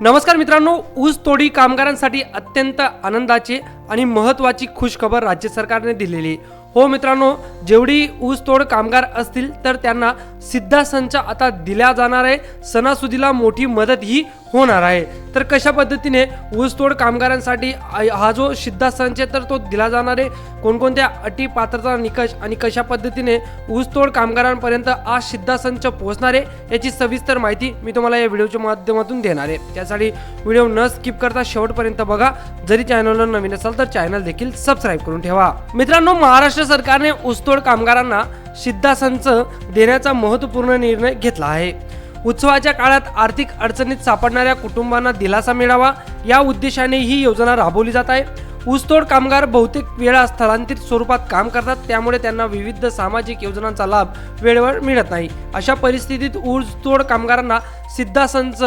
नमस्कार मित्रांनो ऊस तोडी कामगारांसाठी अत्यंत आनंदाची आणि महत्त्वाची खुशखबर राज्य सरकारने दिलेली आहे. हो मित्रांनो जेवढी ऊसतोड कामगार असतील तर त्यांना सिद्धा संच आता दिल्या जाणार आहे सणासुदीला मोठी मदत ही होणार आहे. तर कशा पद्धतीने ऊसतोड कामगारांसाठी हा जो सिद्धासनचे आहे तर तो दिला जाणार आहे. कोणकोणत्या अटी पात्रता निकष आणि कशा पद्धतीने ऊसतोड कामगारांपर्यंत हा सिद्धासनच पोहोचणार आहे याची सविस्तर माहिती मी तुम्हाला या व्हिडिओच्या माध्यमातून देणार आहे. त्यासाठी व्हिडिओ न स्किप करता शेवटपर्यंत बघा. जरी चॅनलला नवीन असाल तर चॅनल देखील सबस्क्राईब करून ठेवा. मित्रांनो महाराष्ट्र सरकारने ऊसतोड कामगारांना सिद्धासंच देण्याचा महत्त्वपूर्ण निर्णय घेतला आहे. उत्सवाच्या काळात आर्थिक अडचणीत सापडणाऱ्या कुटुंबांना दिलासा मिळावा या उद्देशाने ही योजना राबवली जात आहे. ऊसतोड कामगार बहुतेक वेळा स्थलांतरित स्वरूपात काम करतात त्यामुळे त्यांना विविध सामाजिक योजनांचा लाभ वेळेवर मिळत नाही. अशा परिस्थितीत ऊसतोड कामगारांना सिद्धासंच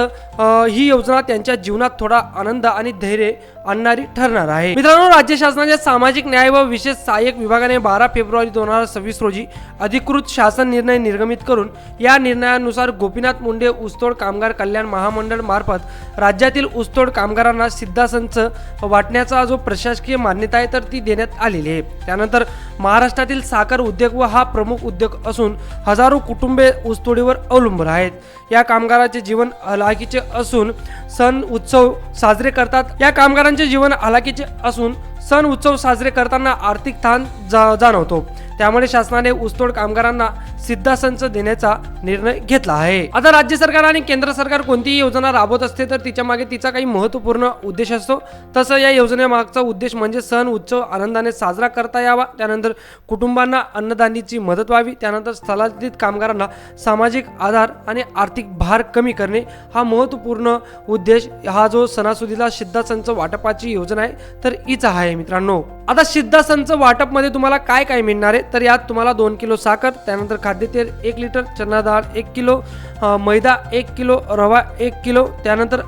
ही योजना त्यांच्या जीवनात थोडा आनंद आणि धैर्य आणणारी ठरणार आहे. मित्रांनो राज्य शासनाच्या सामाजिक न्याय व विशेष सहाय्यक विभागाने बारा फेब्रुवारी दोन हजार सव्वीस रोजी अधिकृत शासन निर्णय निर्गमित करून या निर्णयानुसार गोपीनाथ मुंडे ऊसतोड कामगार कल्याण महामंडळ मार्फत राज्यातील ऊसतोड कामगारांना सिद्धासंच वाटण्याचा जो प्रशासकीय मान्यता आहे तर ती देण्यात आलेली आहे. त्यानंतर महाराष्ट्रातील साखर उद्योग व हा प्रमुख उद्योग असून हजारो कुटुंबे ऊसतोडीवर अवलंबून आहेत. या कामगाराचे जीवन हलाखीचे असून सण उत्सव साजरे करतात. या कामगारांचे जीवन हलाखीचे असून सण उत्सव साजरे करताना आर्थिक ताण जा जाणवतो. त्यामुळे शासनाने ऊसतोड कामगारांना सिद्धा संच देण्याचा निर्णय घेतला आहे. आता राज्य सरकार आणि केंद्र सरकार कोणतीही योजना राबवत असते तर तिच्यामागे तिचा काही महत्त्वपूर्ण उद्देश असतो. तसं या योजनेमागचा उद्देश म्हणजे सण उत्सव आनंदाने साजरा करता यावा. त्यानंतर कुटुंबांना अन्नदानीची मदत व्हावी. त्यानंतर स्थलांतरित कामगारांना सामाजिक आधार आणि आर्थिक भार कमी करणे हा महत्त्वपूर्ण उद्देश. हा जो सणासुदीला सिद्धा संच वाटपाची योजना आहे तर हीच आहे मित्रांनो. आता सिद्धा संच वाटपमध्ये तुम्हाला काय काय मिळणार आहे? तर यात तुम्हाला दोन किलो साखर त्यानंतर खाद्यतेल एक लिटर चना डाळ एक किलो मैदा एक किलो रवा एक किलो त्यानंतर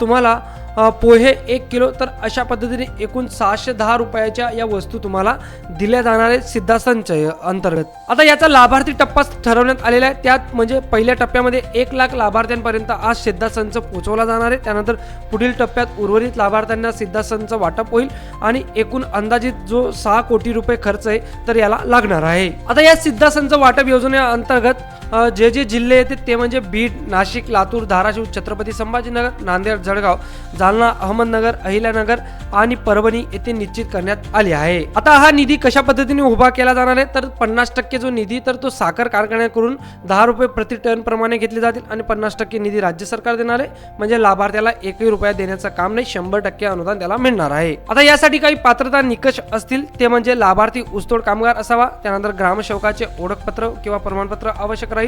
तुम्हाला पोहे एक किलो तर अशा पद्धतीने एकूण सहाशे दहा रुपयाच्या या वस्तू तुम्हाला दिल्या जाणार आहेत सिद्धा संचय अंतर्गत. आता याचा लाभार्थी टप्पा ठरवण्यात आलेला आहे. त्यात म्हणजे पहिल्या टप्प्यामध्ये एक लाख लाभार्थ्यांपर्यंत आज सिद्धा संच पोहोचवला जाणार आहे. त्यानंतर पुढील टप्प्यात उर्वरित लाभार्थ्यांना सिद्धा संच वाटप होईल आणि एकूण अंदाजित जो सहा कोटी रुपये खर्च आहे तर याला लागणार आहे. आता या सिद्धा संच वाटप योजनेअंतर्गत अंतर्गत जे जे जिल्हे येते ते म्हणजे बीड नाशिक लातूर धाराशिव छत्रपती संभाजीनगर नांदेड जळगाव जालना अहमदनगर अहिल्यानगर आणि परभणी येथे निश्चित करण्यात आली आहे. आता हा निधी कशा पद्धतीने उभा केला जाणार आहे? तर पन्नास टक्के जो निधी तर तो साखर कारखान्याकडून दहा रुपये प्रति टन प्रमाणे घेतले जातील आणि पन्नास टक्के निधी राज्य सरकार देणार आहे. म्हणजे लाभार्थ्याला एकही रुपया देण्याचं काम नाही शंभर टक्के अनुदान त्याला मिळणार आहे. आता यासाठी काही पात्रता निकष असतील ते म्हणजे लाभार्थी ऊसतोड कामगार असावा त्यानंतर ग्रामसेवकाचे ओळखपत्र किंवा प्रमाणपत्र आवश्यक राहील.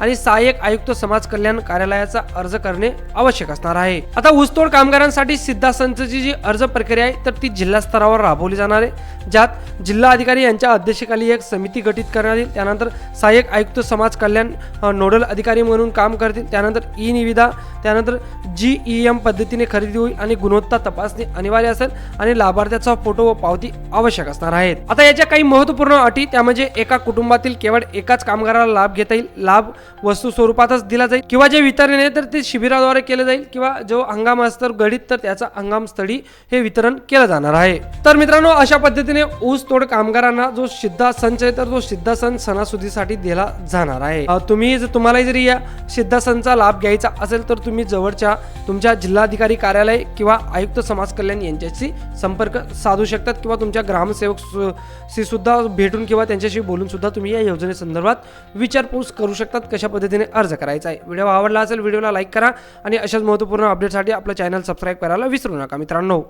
आणि सहाय्यक आयुक्त समाज कल्याण कार्यालयाचा अर्ज करणे आवश्यक असणार आहे. आता ऊसतोड कामगारांसाठी सिद्धा संचची जी अर्ज प्रक्रिया आहे तर ती जिल्हा स्तरावर राबवली जाणार आहे ज्यात जिल्हा अधिकारी यांच्या अध्यक्षतेखाली एक समिती गठीत करण्यात येईल. त्यानंतर सहाय्यक आयुक्त समाज कल्याण नोडल अधिकारी म्हणून काम करतील. त्यानंतर ई निविदा त्यानंतर जी ई एम पद्धतीने खरेदी होईल आणि गुणवत्ता तपासणी अनिवार्य असेल आणि लाभार्थ्याचा फोटो व पावती आवश्यक असणार आहेत. आता याच्या काही महत्त्वपूर्ण अटी त्या म्हणजे एका कुटुंबातील केवळ एकाच कामगाराला लाभ घेता येईल लाभ वस्तू स्वरूपातच दिला जाईल. किंवा जे वितरण आहे तर ते शिबिराद्वारे केले जाईल. किंवा जो हंगाम असतो गडीत तर त्याचा हंगाम स्थळी हे वितरण केलं जाणार आहे. तर मित्रांनो अशा पद्धतीने ऊस तोड कामगारांना जो सिद्धा संच आहे तर तो सिद्धासन सणासुदीसाठी दिला जाणार आहे. तुम्ही जर तुम्हाला जरी या सिद्धासनचा लाभ घ्यायचा असेल तर तुम्ही जवळच्या तुमच्या जिल्हाधिकारी कार्यालय किंवा आयुक्त समाज कल्याण यांच्याशी संपर्क साधू शकतात. किंवा तुमच्या ग्रामसेवक सुद्धा भेटून किंवा त्यांच्याशी बोलून सुद्धा तुम्ही या योजनेसंदर्भात विचारपूस करू शकतात कशा पद्धतीने अर्ज करायचा आहे. व्हिडिओ आवडला असेल व्हिडिओला लाईक करा आणि अशाच महत्त्वपूर्ण अपडेटसाठी आपलं चॅनल सबस्क्राईब करायला विसरू नका मित्रांनो.